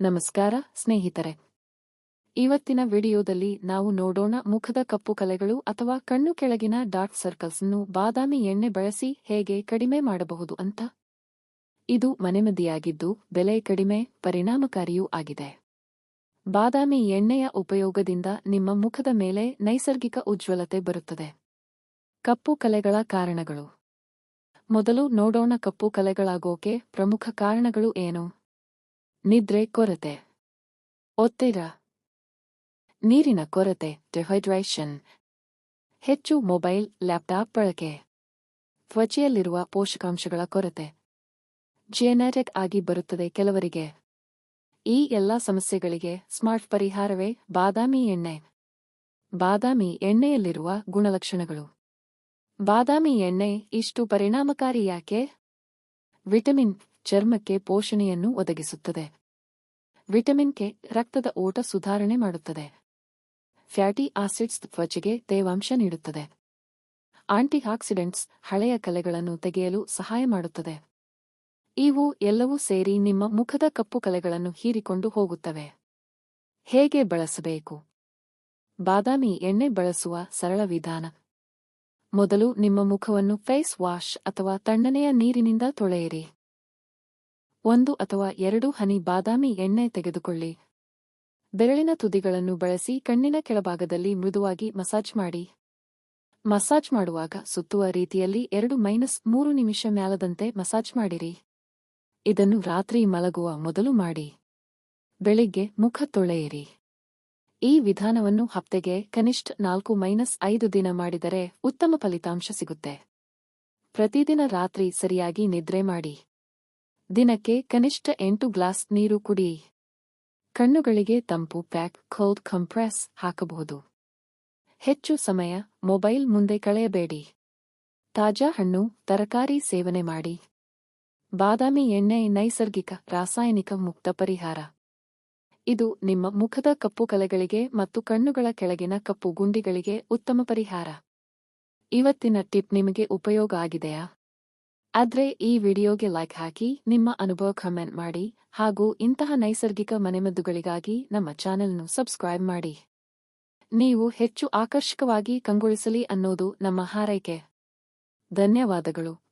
ನಮಸ್ಕಾರ, ಸ್ನೇಹಿತರೆ. ಇವತ್ತಿನ ವಿಡಿಯೋದಲ್ಲಿ ನಾವು ನೋಡೋಣ ಮುಖದ ಕಪ್ಪು ಕಲೆಗಳು ಅಥವಾ ಕಣ್ಣು ಕೆಳಗಿನ ಡಾರ್ಕ್ ಸರ್ಕಲ್ಸ್ ಅನ್ನು ಬಾದಾಮಿ ಎಣ್ಣೆ ಬಳಸಿ ಹೇಗೆ ಕಡಿಮೆ ಮಾಡಬಹುದು ಅಂತ. ಇದು ಮನೆಮದಿಯಾಗಿದ್ದು ಬೆಲೆ ಕಡಿಮೆ, ಪರಿಣಾಮಕಾರಿಯೂ ಆಗಿದೆ. ಬಾದಾಮಿ ಎಣ್ಣೆಯ ಉಪಯೋಗದಿಂದ ನಿಮ್ಮ ಮುಖದ ಮೇಲೆ ನೈಸರ್ಗಿಕ ಉಜ್ವಲತೆ ಬರುತ್ತದೆ. ಕಪ್ಪು ಕಲೆಗಳ ಕಾರಣಗಳು. ಮೊದಲು ನೋಡೋಣ ಕಪ್ಪು ಕಲೆಗಳಾಗೋಕೆ ಪ್ರಮುಖ ಕಾರಣಗಳು ಏನು? ನಿದ್ರೆ ಕೊರತೆ. ಒತ್ತಿರ ನೀರಿನ ಕೊರತೆ ಡಿಹೈಡ್ರೇಷನ್ ಹೆಚ್ಚು ಮೊಬೈಲ್ ಲ್ಯಾಪ್ಟಾಪ್ ಬಳಕೆ. ತ್ವಚೆಯಲ್ಲಿರುವ ಪೋಷಕಾಂಶಗಳ ಕೊರತೆ. ಜೆನೆಟಿಕ್ ಆಗಿ ಬರುತ್ತದೆ ಕೆಲವರಿಗೆ. ಈ ಎಲ್ಲ ಸಮಸ್ಯೆಗಳಿಗೆ ಸ್ಮಾರ್ಟ್ ಪರಿಹಾರವೇ ಬಾದಾಮಿ ಎಣ್ಣೆ. ಬಾದಾಮಿ ಎಣ್ಣೆಯಲ್ಲಿರುವ ಗುಣಲಕ್ಷಣಗಳು. ಬಾದಾಮಿ ಎಣ್ಣೆ ಇಷ್ಟು ಪರಿಣಾಮಕಾರಿ ಯಾಕೆ? ವಿಟಮಿನ್ ಚರ್ಮಕ್ಕೆ ಪೋಷಣೆಯನ್ನು ಒದಗಿಸುತ್ತದೆ. ವಿಟಮಿನ್ ಕೆ ರಕ್ತದ ಓಟ ಸುಧಾರಣೆ ಮಾಡುತ್ತದೆ. ಫ್ಯಾಟಿ ಆಸಿಡ್ಸ್ ತ್ವಚೆಗೆ ತೇವಾಂಶ ನೀಡುತ್ತದೆ. ಆಂಟಿ ಆಕ್ಸಿಡೆಂಟ್ಸ್ ಹಳೆಯ ಕಲೆಗಳನ್ನು ತೆಗೆಯಲು ಸಹಾಯ ಮಾಡುತ್ತದೆ. ಇವು ಎಲ್ಲವೂ ಸೇರಿ ನಿಮ್ಮ ಮುಖದ ಕಪ್ಪು ಕಲೆಗಳನ್ನು ಹೀರಿಕೊಂಡು ಹೋಗುತ್ತವೆ. ಹೇಗೆ ಬಳಸಬೇಕು? ಬಾದಾಮಿ ಎಣ್ಣೆ ಬಳಸುವ ಸರಳ ವಿಧಾನ. ಮೊದಲು ನಿಮ್ಮ ಮುಖವನ್ನು ಫೇಸ್ ವಾಶ್ ಅಥವಾ ತಣ್ಣನೆಯ ನೀರಿನಿಂದ ತೊಳೆಯಿರಿ. ಒಂದು ಅಥವಾ ಎರಡು ಹನಿ ಬಾದಾಮಿ ಎಣ್ಣೆ ತೆಗೆದುಕೊಳ್ಳಿ. ಬೆರಳಿನ ತುದಿಗಳನ್ನು ಬಳಸಿ ಕಣ್ಣಿನ ಕೆಳಭಾಗದಲ್ಲಿ ಮೃದುವಾಗಿ ಮಸಾಜ್ ಮಾಡಿ. ಮಸಾಜ್ ಮಾಡುವಾಗ ಸುತ್ತುವ ರೀತಿಯಲ್ಲಿ ಎರಡು ಮೈನಸ್ ಮೂರು ನಿಮಿಷ ಮ್ಯಾಲದಂತೆ ಮಸಾಜ್ ಮಾಡಿರಿ. ಇದನ್ನು ರಾತ್ರಿ ಮಲಗುವ ಮೊದಲು ಮಾಡಿ. ಬೆಳಿಗ್ಗೆ ಮುಖ ತೊಳೆಯಿರಿ. ಈ ವಿಧಾನವನ್ನು ಹಪ್ತೆಗೆ ಕನಿಷ್ಠ ನಾಲ್ಕು ಮೈನಸ್ ಐದು ದಿನ ಮಾಡಿದರೆ ಉತ್ತಮ ಫಲಿತಾಂಶ ಸಿಗುತ್ತೆ. ಪ್ರತಿದಿನ ರಾತ್ರಿ ಸರಿಯಾಗಿ ನಿದ್ರೆ ಮಾಡಿ. ದಿನಕ್ಕೆ ಕನಿಷ್ಠ ಎಂಟು ಗ್ಲಾಸ್ ನೀರು ಕುಡಿ. ಕಣ್ಣುಗಳಿಗೆ ತಂಪು, ಪ್ಯಾಕ್, ಕೋಲ್ಡ್ ಕಂಪ್ರೆಸ್ ಹಾಕಬಹುದು. ಹೆಚ್ಚು ಸಮಯ ಮೊಬೈಲ್ ಮುಂದೆ ಕಳೆಯಬೇಡಿ. ತಾಜಾ ಹಣ್ಣು, ತರಕಾರಿ ಸೇವನೆ ಮಾಡಿ. ಬಾದಾಮಿ ಎಣ್ಣೆ ನೈಸರ್ಗಿಕ, ರಾಸಾಯನಿಕ ಮುಕ್ತ ಪರಿಹಾರ. ಇದು ನಿಮ್ಮ ಮುಖದ ಕಪ್ಪು ಕಲೆಗಳಿಗೆ ಮತ್ತು ಕಣ್ಣುಗಳ ಕೆಳಗಿನ ಕಪ್ಪು ಗುಂಡಿಗಳಿಗೆ ಉತ್ತಮ ಪರಿಹಾರ. ಇವತ್ತಿನ ಟಿಪ್ ನಿಮಗೆ ಉಪಯೋಗ ಆಗಿದೆಯಾ? ಆದ್ರೆ ಈ ವಿಡಿಯೋಗೆ ಲೈಕ್ ಹಾಕಿ, ನಿಮ್ಮ ಅನುಭವ ಕಮೆಂಟ್ ಮಾಡಿ ಹಾಗೂ ಇಂತಹ ನೈಸರ್ಗಿಕ ಮನೆಮದ್ದುಗಳಿಗಾಗಿ ನಮ್ಮ ಚಾನೆಲ್ನು ಸಬ್ಸ್ಕ್ರೈಬ್ ಮಾಡಿ. ನೀವು ಹೆಚ್ಚು ಆಕರ್ಷಕವಾಗಿ ಕಂಗೊಳಿಸಲಿ ಅನ್ನೋದು ನಮ್ಮ ಹಾರೈಕೆ. ಧನ್ಯವಾದಗಳು.